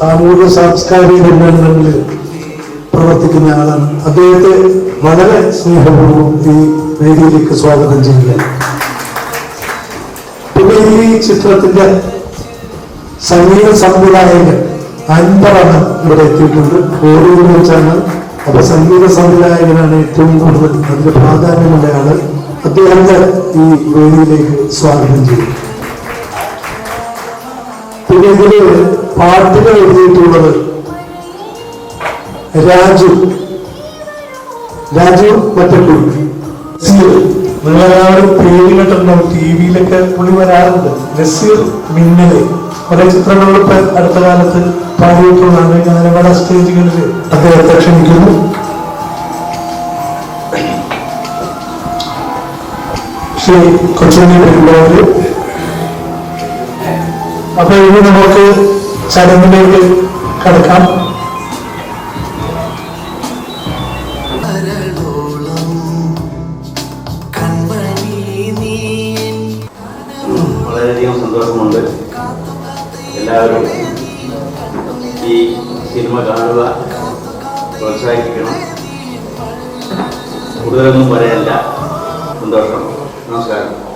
സാമൂഹ്യ സാംസ്കാരിക രംഗങ്ങളിൽ പ്രവർത്തിക്കുന്ന ആളാണ്. അദ്ദേഹത്തെ വളരെ സ്നേഹപൂർവം ഈ വേദിയിലേക്ക് സ്വാഗതം ചെയ്യുക. പിന്നെ ഈ ചിത്രത്തിന്റെ സംഗീത സംവിധായകൻ അൻപറാണ് ഇവിടെ എത്തിയിട്ടുണ്ട്. ഓരോ വെച്ചാണ്. അപ്പൊ സംഗീത സംവിധായകനാണ് ഏറ്റവും കൂടുതൽ അതിന്റെ പ്രാധാന്യമുള്ള ആൾ. അദ്ദേഹത്തെ ഈ വേദിയിലേക്ക് സ്വാഗതം ചെയ്യും പിന്നെ ഇതിൽ പാട്ടുകൾ എഴുതിയിട്ടുള്ളത്? രാജു. രാജു മറ്റക്കുടി നസീർ നിങ്ങളെല്ലാവരും പേര് കേട്ടിട്ടുണ്ടാവും ടി വിയിലൊക്കെ പുള്ളി വരാറുണ്ട്. നസീർ മിന്നലെ. കുറെ ചിത്രങ്ങളിലൊക്കെ അടുത്ത കാലത്ത് പാടിയിട്ടുള്ളതാണ്. പല സ്റ്റേജുകളിൽ അദ്ദേഹത്തെ ക്ഷണിക്കുന്നു. ശ്രീ കൊച്ചുണ്ണി അപ്പൊ ഇനി നമുക്ക് ചടങ്ങിലേക്ക് കടക്കാം. വളരെയധികം സന്തോഷമുണ്ട്. എല്ലാവരും ഈ സിനിമ കാണുക പ്രോത്സാഹിപ്പിക്കണം. കൂടുതലൊന്നും പറയല്ല സന്തോഷം. നമസ്കാരം.